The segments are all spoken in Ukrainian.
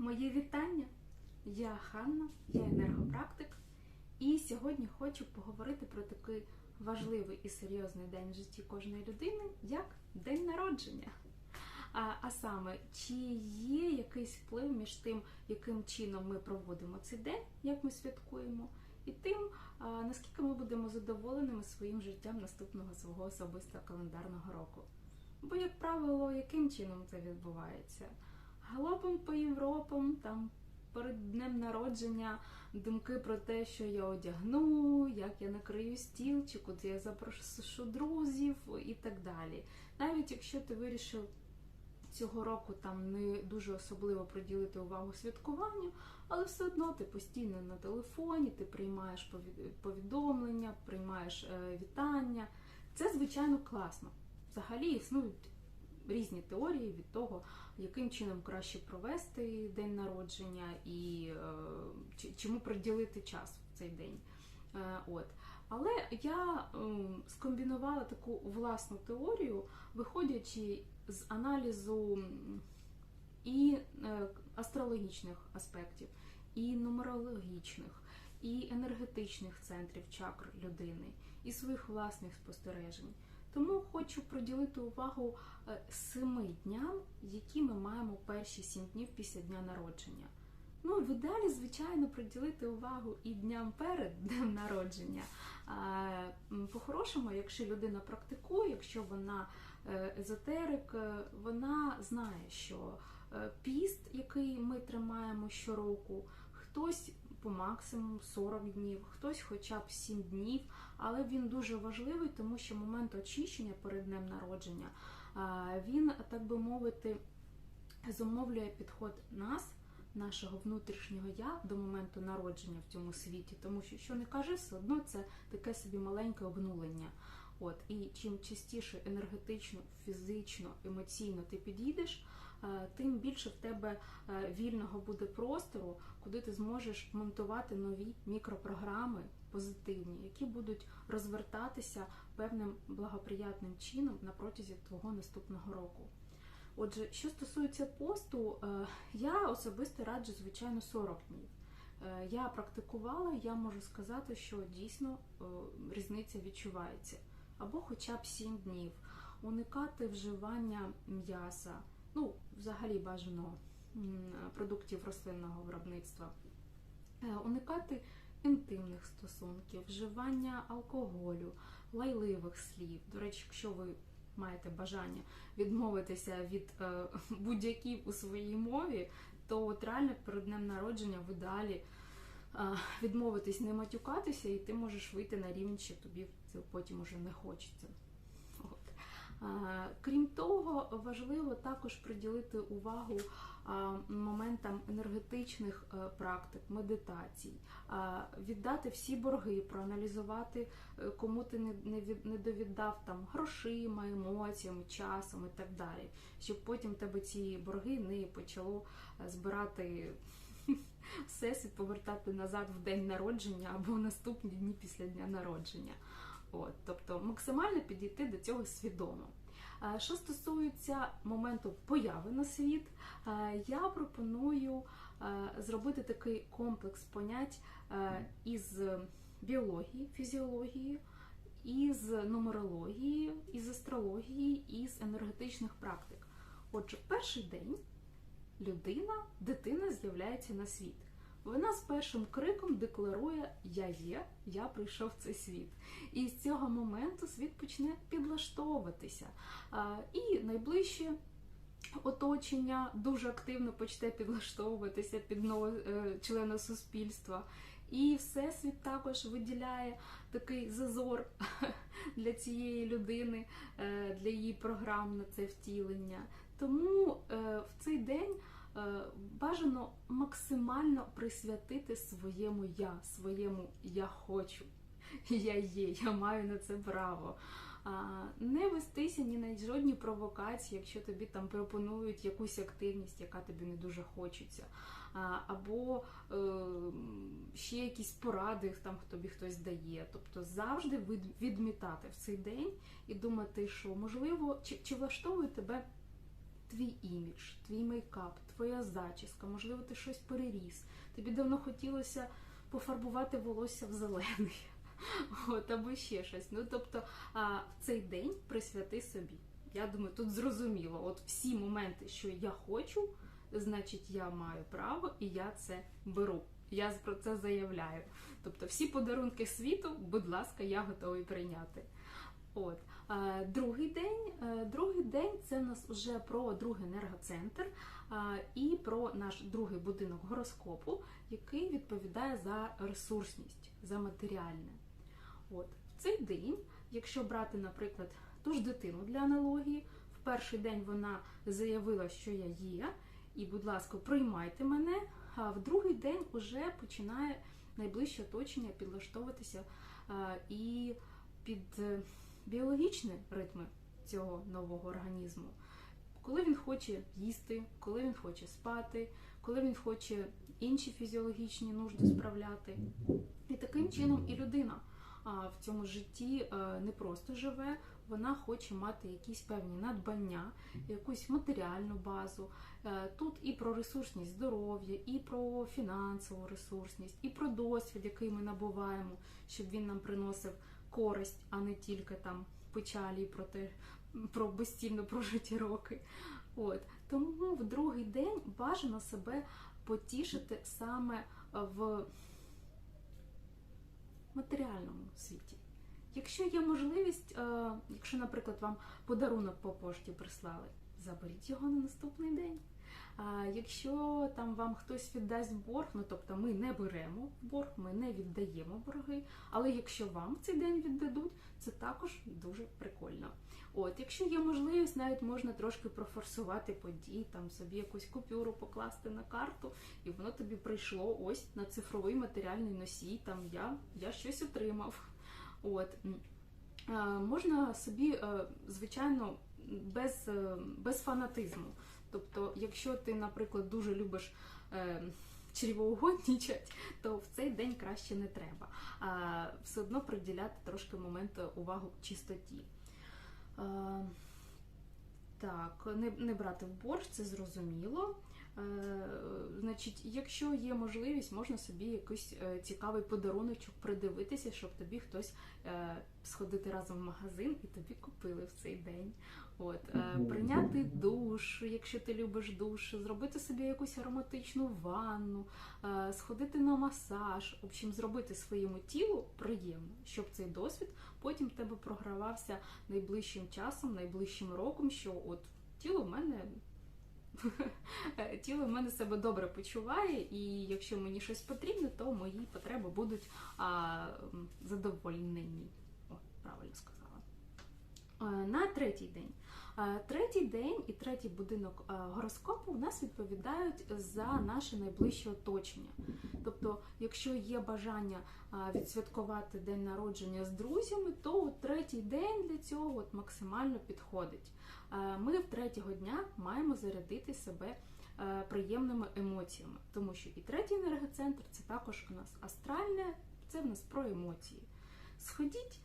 Мої вітання! Я Ханна, я енергопрактик, і сьогодні хочу поговорити про такий важливий і серйозний день в житті кожної людини, як день народження. А, а саме, чи є якийсь вплив між тим, яким чином ми проводимо цей день, як ми святкуємо, і тим, а, наскільки ми будемо задоволеними своїм життям наступного свого особистого календарного року. Бо, як правило, яким чином це відбувається? Галопом по Європам, там перед днем народження думки про те, що я одягну, як я накрию стіл, чи куди я запрошу друзів і так далі. Навіть якщо ти вирішив цього року там не дуже особливо приділити увагу святкуванню, але все одно ти постійно на телефоні, ти приймаєш повідомлення, приймаєш е, вітання. Це звичайно класно. Взагалі існують різні теорії від того, яким чином краще провести день народження і е, чому приділити час в цей день. Е, От. Але я ем, скомбінувала таку власну теорію, виходячи з аналізу і е, астрологічних аспектів, і нумерологічних, і енергетичних центрів чакр людини, і своїх власних спостережень. Тому хочу приділити увагу е, семи дням, які ми маємо перші сім днів після дня народження. Ну, в ідеалі, звичайно, приділити увагу і дням перед днем народження. По-хорошому, якщо людина практикує, якщо вона е, езотерик, е, вона знає, що піст, який ми тримаємо щороку, хтось по максимуму 40 днів, хтось хоча б 7 днів, але він дуже важливий, тому що момент очищення перед днем народження, він, так би мовити, зумовлює підход нас, нашого внутрішнього я до моменту народження в цьому світі, тому що що не кажи, все одно це таке собі маленьке обнулення. От і чим частіше енергетично, фізично, емоційно ти підійдеш, е, тим більше в тебе е, вільного буде простору, куди ти зможеш монтувати нові мікропрограми позитивні, які будуть розвертатися певним благоприятним чином на протязі твого наступного року. Отже, що стосується посту, е, я особисто раджу, звичайно, 40 днів. Я практикувала, я можу сказати, що дійсно різниця відчувається. Або хоча б 7 днів. Уникати вживання м'яса, ну, взагалі бажано продуктів рослинного виробництва. Е, Уникати інтимних стосунків, вживання алкоголю, лайливих слів. До речі, якщо ви маєте бажання відмовитися від е, будь-яких у своїй мові, то от реально перед днем народження в ідеалі е, відмовитись не матюкатися, і ти можеш вийти на рівень, що тобі потім уже не хочеться. От. Крім того, важливо також приділити увагу моментам енергетичних е, практик, медитацій, віддати всі борги, проаналізувати, е, кому ти не довіддав там грошима, емоціями, часом і так далі, щоб потім тебе ці борги не почало е, збирати всесвіт, повертати назад в день народження або наступні дні після дня народження. От, тобто максимально підійти до цього свідомо. Е, Що стосується моменту появи на світ, е, я пропоную е, зробити такий комплекс понять із біології, фізіології, із нумерології, із астрології, із енергетичних практик. Отже, перший день людина, дитина з'являється на світ. Вона з першим криком декларує Я є, я прийшов в цей світ. І з цього моменту світ почне підлаштовуватися. І найближче оточення дуже активно почне підлаштовуватися під нового е, члена суспільства. І всесвіт також виділяє такий зазор для цієї людини, е, для її програм на це втілення. Тому е, в цей день е, бажано максимально присвятити своєму я, своєму я хочу. Я є, я маю на це право. Не вестися ні на жодні провокації, якщо тобі там пропонують якусь активність, яка тобі не дуже хочеться. Або е, ще якісь поради там тобі хтось дає. Тобто завжди відмітати в цей день і думати, що можливо, чи, чи влаштовує тебе твій імідж, твій мейкап, твоя зачіска, можливо, ти щось переріс. Тобі давно хотілося пофарбувати волосся в зелений. От, або ще щось. Ну, тобто, а, цей день присвяти собі. Я думаю, тут зрозуміло. От всі моменти, що я хочу, значить, я маю право і я це беру. Я про це заявляю. Тобто, всі подарунки світу, будь ласка, я готовий прийняти. От. Е, Другий день, е, другий день це в нас вже про другий енергоцентр е, і про наш другий будинок гороскопу, який відповідає за ресурсність, за матеріальне. От в цей день, якщо брати, наприклад, ту ж дитину для аналогії, в перший день вона заявила, що я є, і, будь ласка, приймайте мене. А в другий день вже починає найближче оточення підлаштовуватися е, і під е, біологічні ритми цього нового організму. Коли він хоче їсти, коли він хоче спати, коли він хоче інші фізіологічні нужди справляти. І таким чином і людина в цьому житті е, не просто живе, вона хоче мати якісь певні надбання, якусь матеріальну базу. Е, Тут і про ресурсність здоров'я, і про фінансову ресурсність, і про досвід, який ми набуваємо, щоб він нам приносив користь, а не тільки там печалі про те, про безцільно прожиті роки. От тому в другий день бажано себе потішити саме в матеріальному світі. Якщо є можливість, е, якщо, наприклад, вам подарунок по пошті прислали, заберіть його на наступний день. Якщо там вам хтось віддасть борг, ну тобто ми не беремо борг, ми не віддаємо борги. Але якщо вам цей день віддадуть, це також дуже прикольно. От, якщо є можливість, навіть можна трошки профорсувати події, там собі якусь купюру покласти на карту, і воно тобі прийшло ось на цифровий матеріальний носій. Там я, я щось отримав. От можна собі, е, звичайно, без, е, без фанатизму. Тобто, якщо ти, наприклад, дуже любиш е, чрівоугоднічать, то в цей день краще не треба. А все одно приділяти трошки момент увагу чистоті. Так, не, не брати в борщ, це зрозуміло. Е, значить, якщо є можливість, можна собі якийсь е, цікавий подаруночок придивитися, щоб тобі хтось е, сходити разом в магазин і тобі купили в цей день. От, прийняти душ, якщо ти любиш душ, зробити собі якусь ароматичну ванну, сходити на масаж, в общем, зробити своєму тілу приємно, щоб цей досвід потім в тебе програвався найближчим часом, найближчим роком, що от тіло в мене. Тіло в мене себе добре почуває, і якщо мені щось потрібно, то мої потреби будуть а, задовольнені. О, правильно сказала. Е, На третій день. Е, Третій день і третій будинок е, гороскопу у нас відповідають за наше найближче оточення. Тобто, якщо є бажання відсвяткувати день народження з друзями, то от третій день для цього от максимально підходить. Ми в третього дня маємо зарядити себе е, приємними емоціями, тому що і третій енергоцентр це також у нас астральне, це в нас про емоції. Сходіть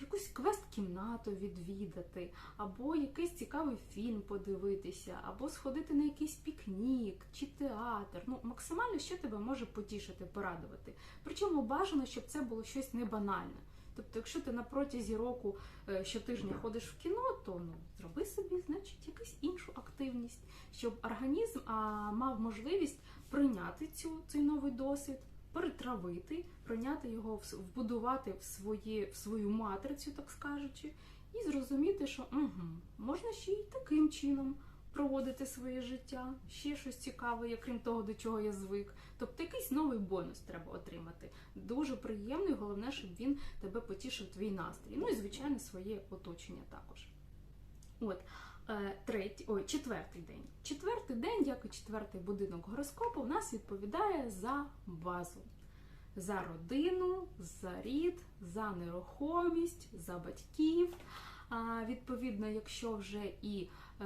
якусь квест-кімнату відвідати, або якийсь цікавий фільм подивитися, або сходити на якийсь пікнік чи театр. Ну, максимально що тебе може потішити, порадувати. Причому бажано, щоб це було щось не банальне. Тобто, якщо ти на протязі року е, щотижня ходиш в кіно, то ну зроби собі, значить, якусь іншу активність, щоб організм а, мав можливість прийняти цю цей новий досвід, перетравити, прийняти його, вбудувати в своє в свою матрицю, так скажучи, і зрозуміти, що угу, можна ще й таким чином проводити своє життя, ще щось цікаве, крім того, до чого я звик. Тобто якийсь новий бонус треба отримати. Дуже приємний, головне, щоб він тебе потішив твій настрій. Ну і звичайно своє оточення також. От. Е, Третій, ой, четвертий день. Четвертий день, як і четвертий будинок гороскопу, у нас відповідає за базу, за родину, за рід, за нерухомість, за батьків. Відповідно, якщо вже і е,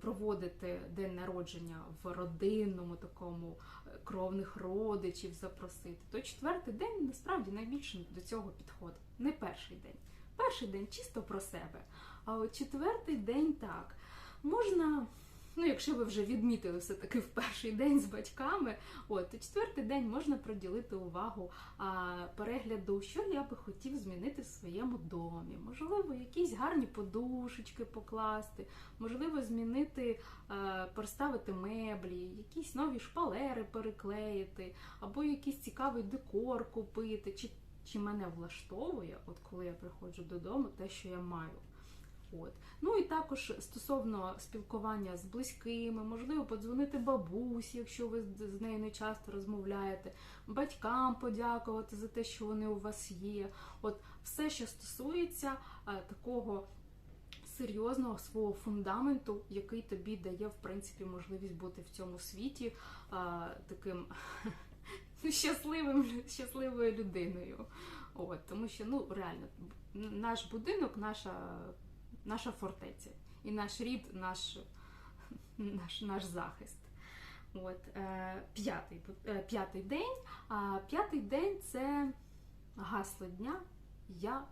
проводити день народження в родинному такому е, кровних родичів запросити, то четвертий день насправді найбільше до цього підходить. Не перший день. Перший день чисто про себе. А от четвертий день так. Можна Ну, якщо ви вже відмітили все-таки в перший день з батьками, от, то четвертий день можна приділити увагу а, перегляду, що я би хотів змінити в своєму домі. Можливо, якісь гарні подушечки покласти, можливо, змінити, а, переставити меблі, якісь нові шпалери переклеїти, або якийсь цікавий декор купити. Чи, чи мене влаштовує, от коли я приходжу додому, те, що я маю. От. Ну і також стосовно спілкування з близькими, можливо, подзвонити бабусі, якщо ви з нею не часто розмовляєте, батькам подякувати за те, що вони у вас є. От все, що стосується а, такого серйозного свого фундаменту, який тобі дає, в принципі, можливість бути в цьому світі а, таким щасливим, щасливою людиною. От, тому що ну реально наш будинок, наша наша фортеця. І наш рід, наш наш, наш захист. От, е, П'ятий е, п'ятий день. П'ятий день це гасло дня Я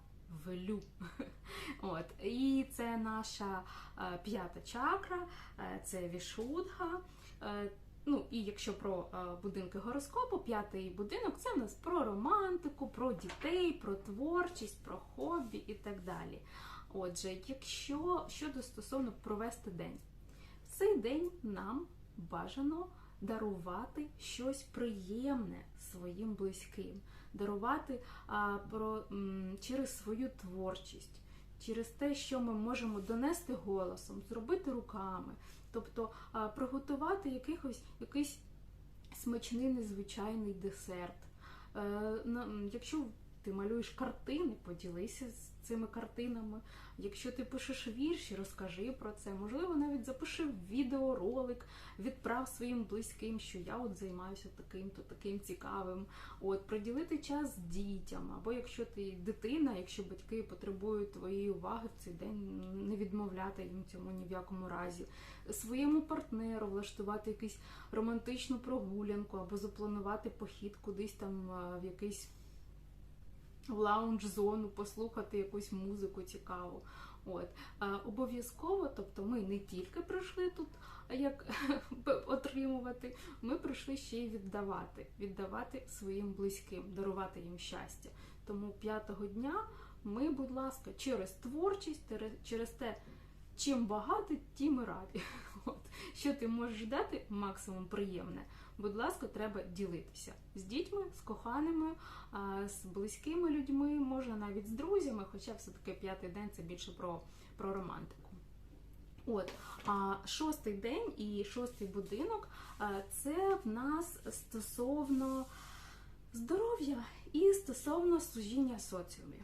велю. От, І це наша е, п'ята чакра, це вішудга. Ну, і якщо про будинки гороскопу, п'ятий будинок це в нас про романтику, про дітей, про творчість, про хобі і так далі. Отже, якщо щодо стосовно провести день, в цей день нам бажано дарувати щось приємне своїм близьким, дарувати а, про, м, через свою творчість, через те, що ми можемо донести голосом, зробити руками, тобто а, приготувати якихось, якийсь смачний незвичайний десерт. Е, на, якщо ти малюєш картини, поділися з цими картинами. Якщо ти пишеш вірші, розкажи про це. Можливо, навіть запиши відеоролик, відправ своїм близьким, що я от займаюся таким-то, таким цікавим. От приділити час дітям, або якщо ти дитина, якщо батьки потребують твоєї уваги в цей день, не відмовляти їм цьому ні в якому разі. Своєму партнеру влаштувати якусь романтичну прогулянку або запланувати похід кудись там в якийсь в лаунж-зону, послухати якусь музику цікаву. От Обов'язково, тобто ми не тільки прийшли тут як отримувати, ми прийшли ще й віддавати, віддавати своїм близьким, дарувати їм щастя. Тому п'ятого дня ми, будь ласка, через творчість, через те, чим багато, тим і раді. От. Що ти можеш дати максимум приємне будь ласка, треба ділитися з дітьми, з коханими, з близькими людьми, може навіть з друзями, хоча все-таки п'ятий день це більше про, про романтику. От, а шостий день і шостий будинок це в нас стосовно здоров'я і стосовно служіння соціумі.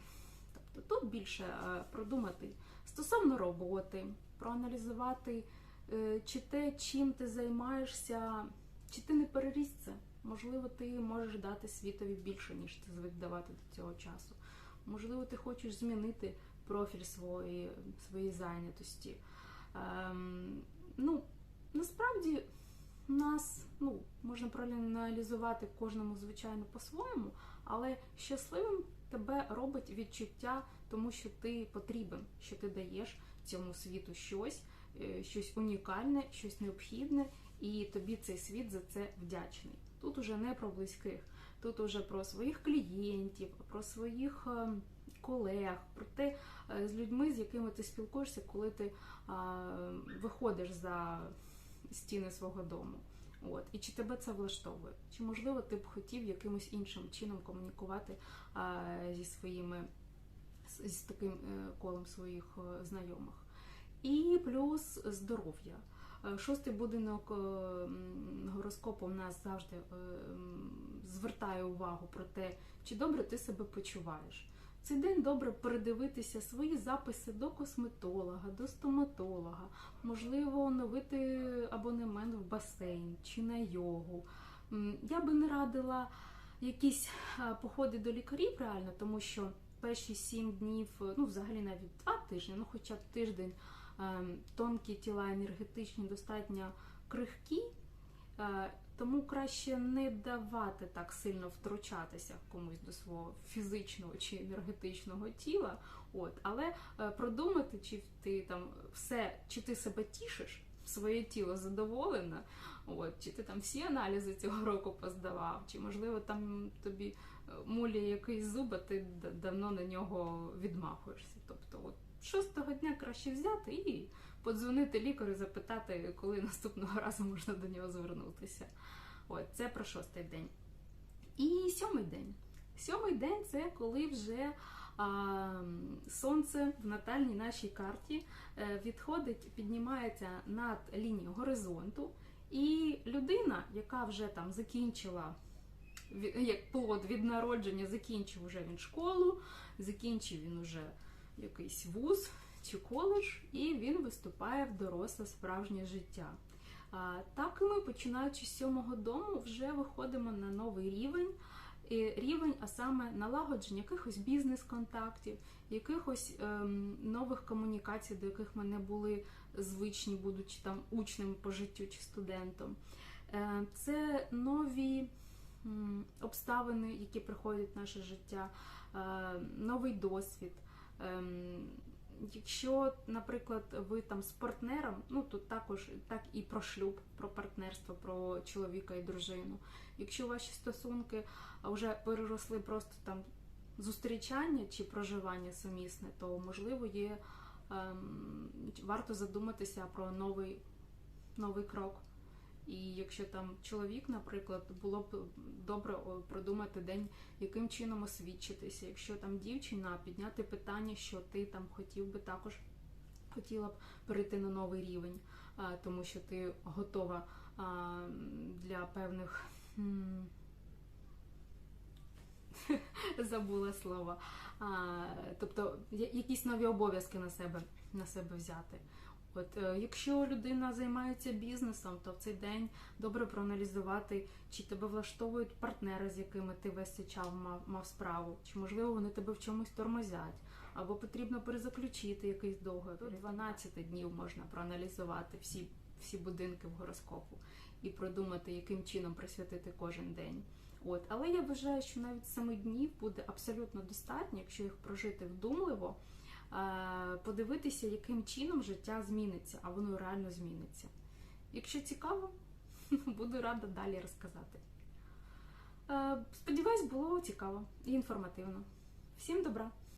Тобто тут більше продумати стосовно роботи, проаналізувати, е, чи те, чим ти займаєшся, чи ти не переріс це? Можливо, ти можеш дати світові більше, ніж ти звик давати до цього часу. Можливо, ти хочеш змінити профіль своєї своєї зайнятості. Ем, ну, Насправді нас ну, можна проаналізувати кожному, звичайно, по-своєму, але щасливим тебе робить відчуття, тому що ти потрібен, що ти даєш цьому світу щось, е, щось унікальне, щось необхідне і тобі цей світ за це вдячний. Тут уже не про близьких, тут уже про своїх клієнтів, про своїх е, колег, про те, е, з людьми, з якими ти спілкуєшся, коли ти а, виходиш за стіни свого дому. От. І чи тебе це влаштовує? Чи, можливо, ти б хотів якимось іншим чином комунікувати а, зі своїми, з, таким е, колом своїх знайомих? І плюс здоров'я. Е, шостий будинок е, гороскопу в нас завжди е, звертає увагу про те, чи добре ти себе почуваєш. Цей день добре передивитися свої записи до косметолога, до стоматолога, можливо, оновити абонемент в басейн чи на йогу. Я би не радила якісь походи до лікарів реально, тому що перші сім днів, ну взагалі навіть два тижні, ну хоча б тиждень. Ем, тонкі тіла енергетичні, достатньо крихкі, е, тому краще не давати так сильно втручатися комусь до свого фізичного чи енергетичного тіла. От, Але е, продумати, чи ти там все, чи ти себе тішиш своє тіло задоволена, от, чи ти там всі аналізи цього року поздавав, чи можливо там тобі е, муляє якийсь зуб, а ти давно на нього відмахуєшся. Тобто, от шостого дня краще взяти і подзвонити лікарю, запитати, коли наступного разу можна до нього звернутися. От, це про шостий день. І сьомий день. Сьомий день це коли вже сонце в натальній нашій карті е, відходить, піднімається над лінією горизонту, і людина, яка вже там закінчила як плод від народження, закінчив уже він школу, закінчив він уже якийсь вуз чи коледж, і він виступає в доросле справжнє життя. Так і ми, починаючи з сьомого дому, вже виходимо на новий рівень. Рівень, а саме налагодження якихось бізнес-контактів, якихось ем, нових комунікацій, до яких ми не були звичні, будучи там учнем по життю чи студентом. Е, це нові м, обставини, які приходять в наше життя, е, новий досвід. Ем, Якщо, наприклад, ви там з партнером, ну тут також так і про шлюб, про партнерство, про чоловіка і дружину. Якщо ваші стосунки вже переросли просто там зустрічання чи проживання сумісне, то можливо є ем, варто задуматися про новий, новий крок. І якщо там чоловік, наприклад, було б добре продумати день, яким чином освідчитися. Якщо там дівчина, підняти питання, що ти там хотів би також хотіла б перейти на новий рівень, тому що ти готова для певних. Забула слово. А, тобто якісь нові обов'язки на себе, на себе взяти. От е, якщо людина займається бізнесом, то в цей день добре проаналізувати, чи тебе влаштовують партнери, з якими ти весь цей час мав, мав справу, чи можливо вони тебе в чомусь тормозять, або потрібно перезаключити якийсь договір. 12 днів можна проаналізувати всі, всі будинки в гороскопу і продумати, яким чином присвятити кожен день. От, але я вважаю, що навіть семи днів буде абсолютно достатньо, якщо їх прожити вдумливо, подивитися, яким чином життя зміниться, а воно реально зміниться. Якщо цікаво, буду рада далі розказати. Е, Сподіваюсь, було цікаво і інформативно. Всім добра!